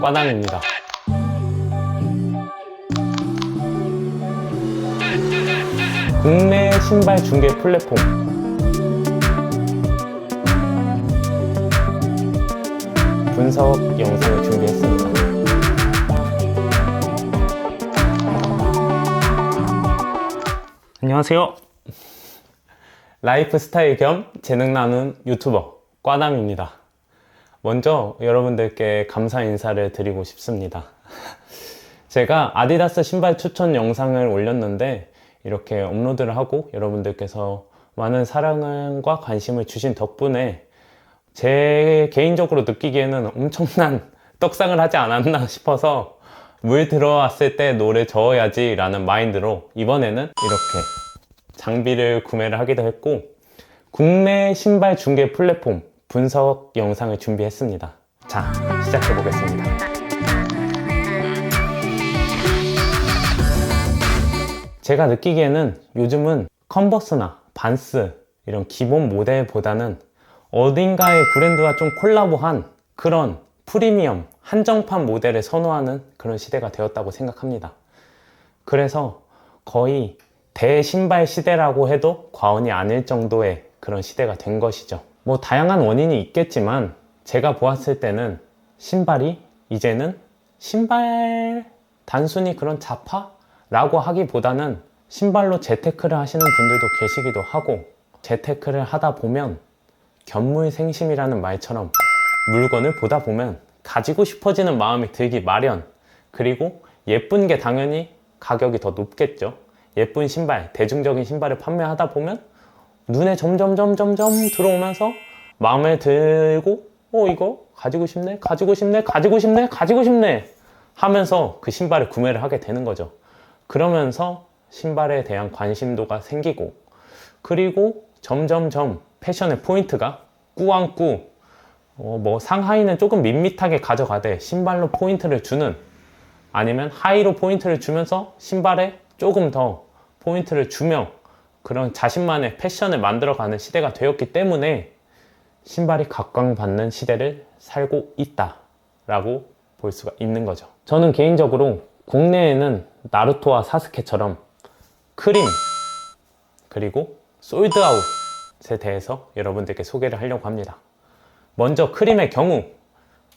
과남입니다. 국내 신발 중개 플랫폼 분석 영상을 준비했습니다. 안녕하세요. 라이프 스타일 겸 재능 나눈 유튜버 꽈남입니다. 먼저 여러분들께 감사 인사를 드리고 싶습니다. 제가 아디다스 신발 추천 영상을 올렸는데 이렇게 업로드를 하고 여러분들께서 많은 사랑과 관심을 주신 덕분에 제 개인적으로 느끼기에는 엄청난 떡상을 하지 않았나 싶어서 물 들어왔을 때 노래 저어야지 라는 마인드로 이번에는 이렇게 장비를 구매를 하기도 했고 국내 신발 중개 플랫폼 분석 영상을 준비했습니다. 자, 시작해 보겠습니다. 제가 느끼기에는 요즘은 컨버스나 반스 이런 기본 모델보다는 어딘가의 브랜드와 좀 콜라보한 그런 프리미엄 한정판 모델을 선호하는 그런 시대가 되었다고 생각합니다. 그래서 거의 대신발 시대라고 해도 과언이 아닐 정도의 그런 시대가 된 것이죠. 뭐 다양한 원인이 있겠지만 제가 보았을 때는 신발이 이제는 신발 단순히 그런 자파라고 하기보다는 신발로 재테크를 하시는 분들도 계시기도 하고 재테크를 하다 보면 견물생심이라는 말처럼 물건을 보다 보면 가지고 싶어지는 마음이 들기 마련. 그리고 예쁜 게 당연히 가격이 더 높겠죠. 예쁜 신발 대중적인 신발을 판매하다 보면 눈에 점점 점점 점 들어오면서 마음에 들고 어 이거 가지고 싶네 가지고 싶네 가지고 싶네 가지고 싶네 하면서 그 신발을 구매를 하게 되는 거죠. 그러면서 신발에 대한 관심도가 생기고 그리고 점점점 패션의 포인트가 꾸안꾸 어, 뭐 상하이는 조금 밋밋하게 가져가되 신발로 포인트를 주는 아니면 하이로 포인트를 주면서 신발에 조금 더 포인트를 주며 그런 자신만의 패션을 만들어가는 시대가 되었기 때문에 신발이 각광받는 시대를 살고 있다라고 볼 수가 있는 거죠. 저는 개인적으로 국내에는 나루토와 사스케처럼 크림 그리고 솔드아웃에 대해서 여러분들께 소개를 하려고 합니다. 먼저 크림의 경우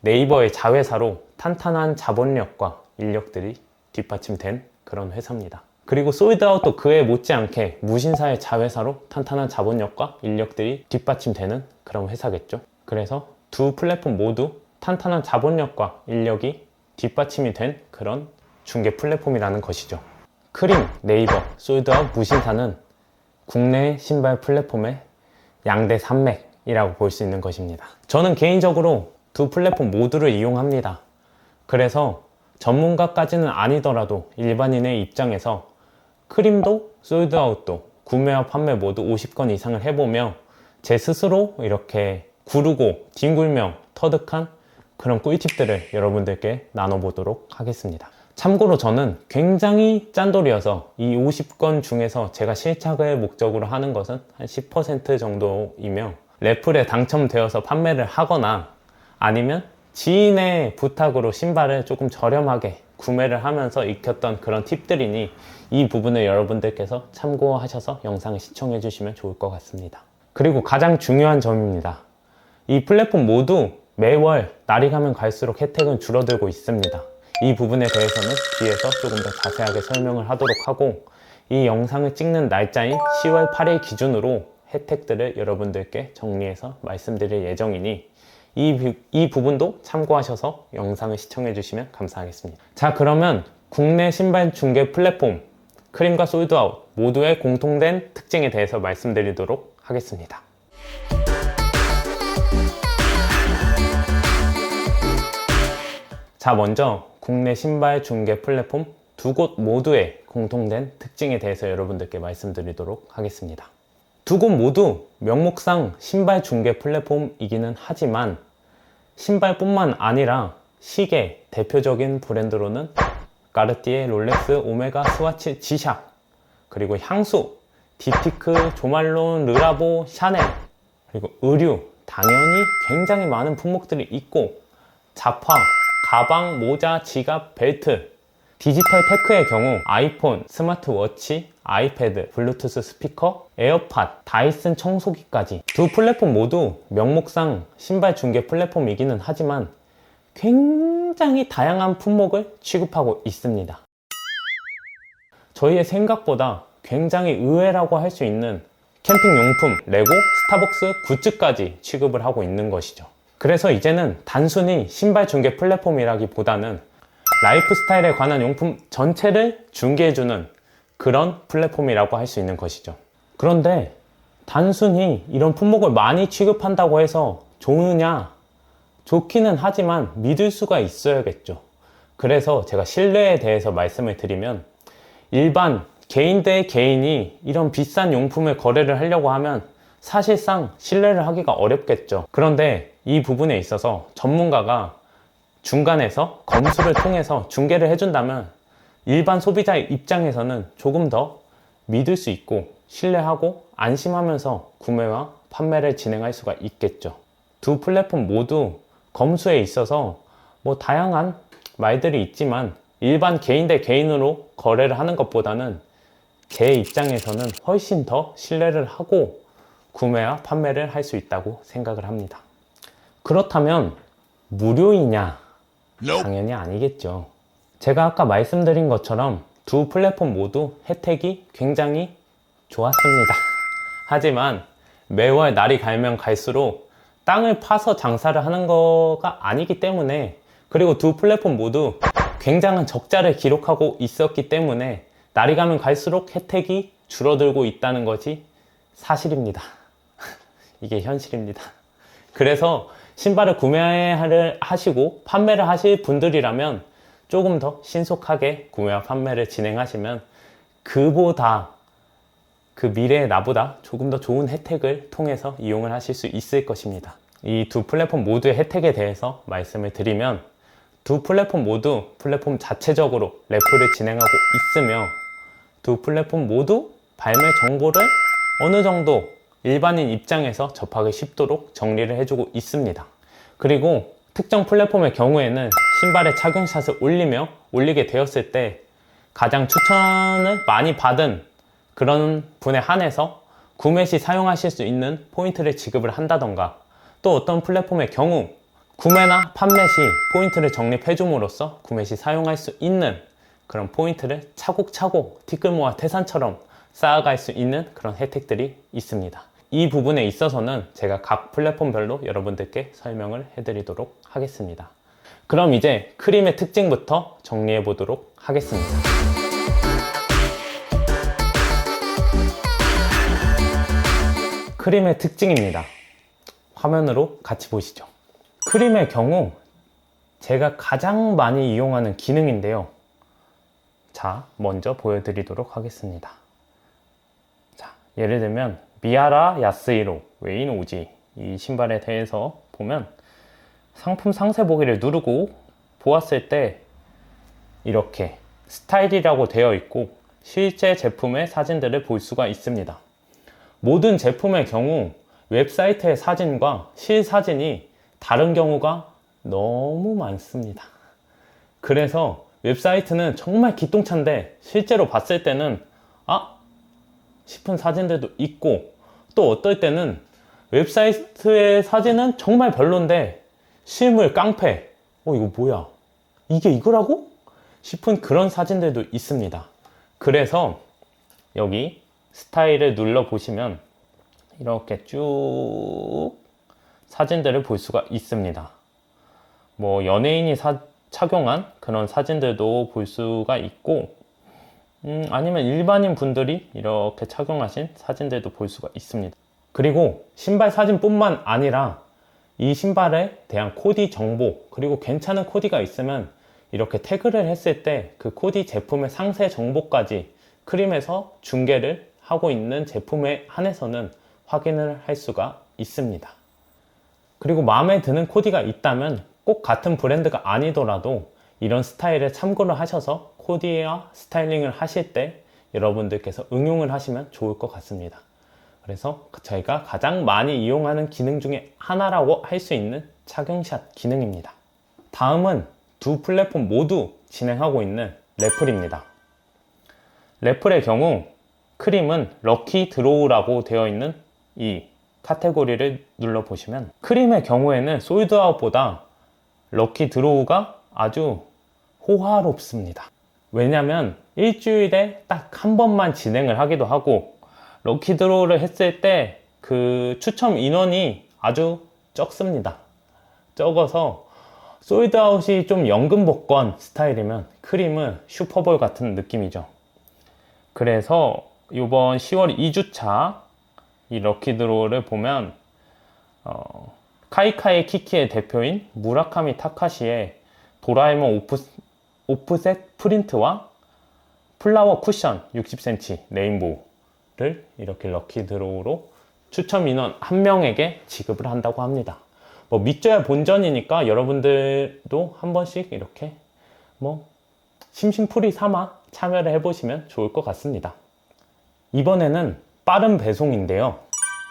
네이버의 자회사로 탄탄한 자본력과 인력들이 뒷받침된 그런 회사입니다. 그리고 솔드아웃도 그에 못지않게 무신사의 자회사로 탄탄한 자본력과 인력들이 뒷받침되는 그런 회사겠죠. 그래서 두 플랫폼 모두 탄탄한 자본력과 인력이 뒷받침이 된 그런 중개 플랫폼이라는 것이죠. 크림, 네이버, 솔드아웃, 무신사는 국내 신발 플랫폼의 양대 산맥이라고 볼 수 있는 것입니다. 저는 개인적으로 두 플랫폼 모두를 이용합니다. 그래서 전문가까지는 아니더라도 일반인의 입장에서 크림도 솔드아웃도 구매와 판매 모두 50건 이상을 해보며 제 스스로 이렇게 구르고 뒹굴며 터득한 그런 꿀팁들을 여러분들께 나눠보도록 하겠습니다. 참고로 저는 굉장히 짠돌이어서 이 50건 중에서 제가 실착을 목적으로 하는 것은 한 10% 정도이며 래플에 당첨되어서 판매를 하거나 아니면 지인의 부탁으로 신발을 조금 저렴하게 구매를 하면서 익혔던 그런 팁들이니 이 부분을 여러분들께서 참고하셔서 영상을 시청해 주시면 좋을 것 같습니다. 그리고 가장 중요한 점입니다. 이 플랫폼 모두 매월 날이 가면 갈수록 혜택은 줄어들고 있습니다. 이 부분에 대해서는 뒤에서 조금 더 자세하게 설명을 하도록 하고 이 영상을 찍는 날짜인 10월 8일 기준으로 혜택들을 여러분들께 정리해서 말씀드릴 예정이니 이, 부- 이 부분도 참고하셔서 영상을 시청해 주시면 감사하겠습니다. 자, 그러면 국내 신발 중개 플랫폼 크림과 솔드아웃 모두의 공통된 특징에 대해서 말씀드리도록 하겠습니다. 자, 먼저 국내 신발 중개 플랫폼 두 곳 모두의 공통된 특징에 대해서 여러분들께 말씀드리도록 하겠습니다. 두 곳 모두 명목상 신발 중개 플랫폼이기는 하지만 신발뿐만 아니라 시계 대표적인 브랜드로는 까르띠에, 롤렉스, 오메가, 스와치, 지샥 그리고 향수, 디피크, 조말론, 르라보, 샤넬 그리고 의류 당연히 굉장히 많은 품목들이 있고 자파, 가방, 모자, 지갑, 벨트, 디지털 테크의 경우 아이폰, 스마트워치, 아이패드, 블루투스 스피커, 에어팟, 다이슨 청소기까지 두 플랫폼 모두 명목상 신발 중개 플랫폼이기는 하지만 굉장히 다양한 품목을 취급하고 있습니다. 저희의 생각보다 굉장히 의외라고 할 수 있는 캠핑용품, 레고, 스타벅스 굿즈까지 취급을 하고 있는 것이죠. 그래서 이제는 단순히 신발 중개 플랫폼이라기보다는 라이프 스타일에 관한 용품 전체를 중개해주는 그런 플랫폼이라고 할 수 있는 것이죠. 그런데 단순히 이런 품목을 많이 취급한다고 해서 좋으냐? 좋기는 하지만 믿을 수가 있어야겠죠. 그래서 제가 신뢰에 대해서 말씀을 드리면 일반 개인 대 개인이 이런 비싼 용품을 거래를 하려고 하면 사실상 신뢰를 하기가 어렵겠죠. 그런데 이 부분에 있어서 전문가가 중간에서 검수를 통해서 중개를 해준다면 일반 소비자의 입장에서는 조금 더 믿을 수 있고 신뢰하고 안심하면서 구매와 판매를 진행할 수가 있겠죠. 두 플랫폼 모두 검수에 있어서 뭐 다양한 말들이 있지만 일반 개인 대 개인으로 거래를 하는 것보다는 제 입장에서는 훨씬 더 신뢰를 하고 구매와 판매를 할 수 있다고 생각을 합니다. 그렇다면 무료이냐? 당연히 아니겠죠. 제가 아까 말씀드린 것처럼 두 플랫폼 모두 혜택이 굉장히 좋았습니다. 하지만 매월 날이 갈면 갈수록 땅을 파서 장사를 하는 거가 아니기 때문에 그리고 두 플랫폼 모두 굉장한 적자를 기록하고 있었기 때문에 날이 가면 갈수록 혜택이 줄어들고 있다는 것이 사실입니다. 이게 현실입니다. 그래서 신발을 구매를 하시고 판매를 하실 분들이라면 조금 더 신속하게 구매와 판매를 진행하시면 그보다 그 미래의 나보다 조금 더 좋은 혜택을 통해서 이용을 하실 수 있을 것입니다. 이 두 플랫폼 모두의 혜택에 대해서 말씀을 드리면 두 플랫폼 모두 플랫폼 자체적으로 래프를 진행하고 있으며 두 플랫폼 모두 발매 정보를 어느 정도 일반인 입장에서 접하기 쉽도록 정리를 해주고 있습니다. 그리고 특정 플랫폼의 경우에는 신발의 착용샷을 올리며 올리게 되었을 때 가장 추천을 많이 받은 그런 분에 한해서 구매 시 사용하실 수 있는 포인트를 지급을 한다던가 또 어떤 플랫폼의 경우 구매나 판매 시 포인트를 적립해 줌으로써 구매 시 사용할 수 있는 그런 포인트를 차곡차곡 티끌 모아 태산처럼 쌓아갈 수 있는 그런 혜택들이 있습니다. 이 부분에 있어서는 제가 각 플랫폼별로 여러분들께 설명을 해드리도록 하겠습니다. 그럼 이제 크림의 특징부터 정리해 보도록 하겠습니다. 크림의 특징입니다. 화면으로 같이 보시죠. 크림의 경우 제가 가장 많이 이용하는 기능인데요. 자, 먼저 보여드리도록 하겠습니다. 자, 예를 들면 미아라 야스이로 웨인 오지 이 신발에 대해서 보면 상품 상세 보기를 누르고 보았을 때 이렇게 스타일이라고 되어 있고 실제 제품의 사진들을 볼 수가 있습니다. 모든 제품의 경우 웹사이트의 사진과 실사진이 다른 경우가 너무 많습니다. 그래서 웹사이트는 정말 기똥찬데 실제로 봤을 때는 아? 싶은 사진들도 있고 또 어떨 때는 웹사이트의 사진은 정말 별론데 실물 깡패 어 이거 뭐야? 이게 이거라고? 싶은 그런 사진들도 있습니다. 그래서 여기 스타일을 눌러 보시면 이렇게 쭉 사진들을 볼 수가 있습니다. 뭐 연예인이 사, 착용한 그런 사진들도 볼 수가 있고 음, 아니면 일반인 분들이 이렇게 착용하신 사진들도 볼 수가 있습니다 그리고 신발 사진뿐만 아니라 이 신발에 대한 코디 정보 그리고 괜찮은 코디가 있으면 이렇게 태그를 했을 때 그 코디 제품의 상세 정보까지 크림에서 중계를 하고 있는 제품에 한해서는 확인을 할 수가 있습니다. 그리고 마음에 드는 코디가 있다면 꼭 같은 브랜드가 아니더라도 이런 스타일을 참고를 하셔서 코디와 스타일링을 하실 때 여러분들께서 응용을 하시면 좋을 것 같습니다. 그래서 저희가 가장 많이 이용하는 기능 중에 하나라고 할 수 있는 착용샷 기능입니다. 다음은 두 플랫폼 모두 진행하고 있는 레플입니다. 레플의 경우 크림은 럭키 드로우라고 되어 있는 이 카테고리를 눌러보시면 크림의 경우에는 솔드아웃보다 럭키 드로우가 아주 호화롭습니다. 왜냐면 일주일에 딱 한 번만 진행을 하기도 하고 럭키 드로우를 했을 때 그 추첨 인원이 아주 적습니다. 적어서 솔드아웃이 좀 연금 복권 스타일이면 크림은 슈퍼볼 같은 느낌이죠. 그래서 이번 10월 2주차 이 럭키드로우를 보면 어, 카이카이 키키의 대표인 무라카미 타카시의 도라에몽 오프, 오프셋 프린트와 플라워 쿠션 60cm 레인보우를 이렇게 럭키 드로우로 추첨 인원 한 명에게 지급을 한다고 합니다. 뭐 믿져야 본전이니까 여러분들도 한 번씩 이렇게 뭐 심심풀이 삼아 참여를 해보시면 좋을 것 같습니다. 이번에는 빠른 배송인데요.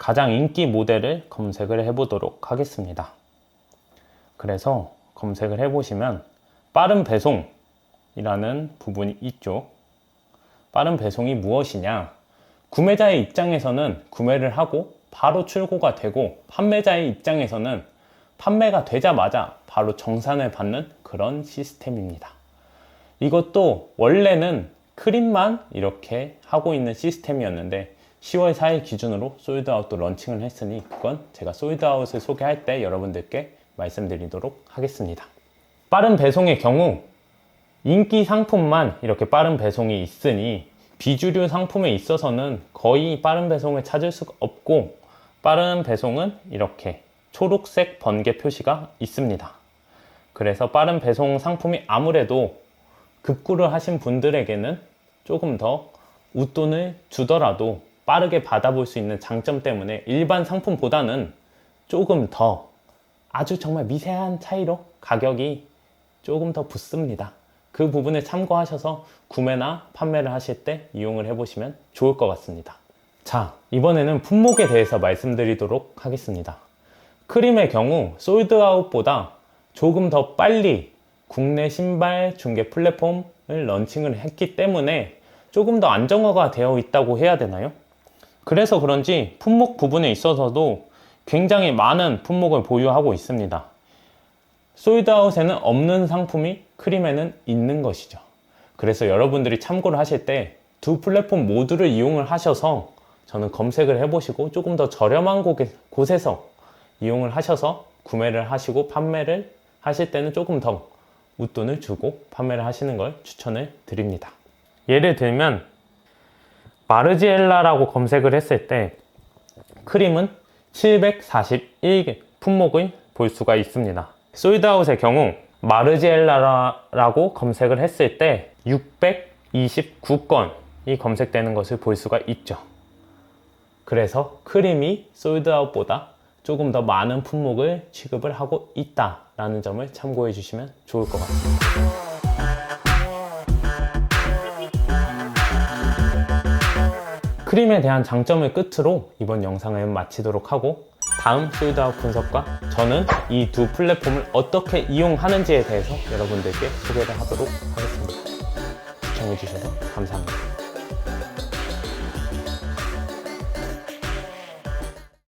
가장 인기 모델을 검색을 해보도록 하겠습니다. 그래서 검색을 해보시면 빠른 배송 이라는 부분이 있죠. 빠른 배송이 무엇이냐? 구매자의 입장에서는 구매를 하고 바로 출고가 되고 판매자의 입장에서는 판매가 되자마자 바로 정산을 받는 그런 시스템입니다. 이것도 원래는 크림만 이렇게 하고 있는 시스템이었는데 10월 4일 기준으로 솔드아웃도 런칭을 했으니 그건 제가 솔드아웃을 소개할 때 여러분들께 말씀드리도록 하겠습니다. 빠른 배송의 경우 인기 상품만 이렇게 빠른 배송이 있으니 비주류 상품에 있어서는 거의 빠른 배송을 찾을 수가 없고 빠른 배송은 이렇게 초록색 번개 표시가 있습니다. 그래서 빠른 배송 상품이 아무래도 급구를 하신 분들에게는 조금 더 웃돈을 주더라도 빠르게 받아볼 수 있는 장점 때문에 일반 상품보다는 조금 더 아주 정말 미세한 차이로 가격이 조금 더 붙습니다. 그 부분을 참고하셔서 구매나 판매를 하실 때 이용을 해보시면 좋을 것 같습니다. 자, 이번에는 품목에 대해서 말씀드리도록 하겠습니다. 크림의 경우 솔드아웃보다 조금 더 빨리 국내 신발 중개 플랫폼을 런칭을 했기 때문에 조금 더 안정화가 되어 있다고 해야 되나요? 그래서 그런지 품목 부분에 있어서도 굉장히 많은 품목을 보유하고 있습니다. 솔드아웃에는 없는 상품이 크림에는 있는 것이죠. 그래서 여러분들이 참고를 하실 때 두 플랫폼 모두를 이용을 하셔서 저는 검색을 해보시고 조금 더 저렴한 곳에, 곳에서 이용을 하셔서 구매를 하시고 판매를 하실 때는 조금 더 웃돈을 주고 판매를 하시는 걸 추천을 드립니다. 예를 들면 마르지엘라라고 검색을 했을 때 크림은 741개 품목을 볼 수가 있습니다. 솔드아웃의 경우 마르지엘라라고 검색을 했을 때 629건이 검색되는 것을 볼 수가 있죠. 그래서 크림이 솔드아웃보다 조금 더 많은 품목을 취급을 하고 있다라는 점을 참고해 주시면 좋을 것 같습니다. 크림에 대한 장점을 끝으로 이번 영상을 마치도록 하고 다음 솔드아웃 분석과 저는 이 두 플랫폼을 어떻게 이용하는지에 대해서 여러분들께 소개를 하도록 하겠습니다. 시청해주셔서 감사합니다.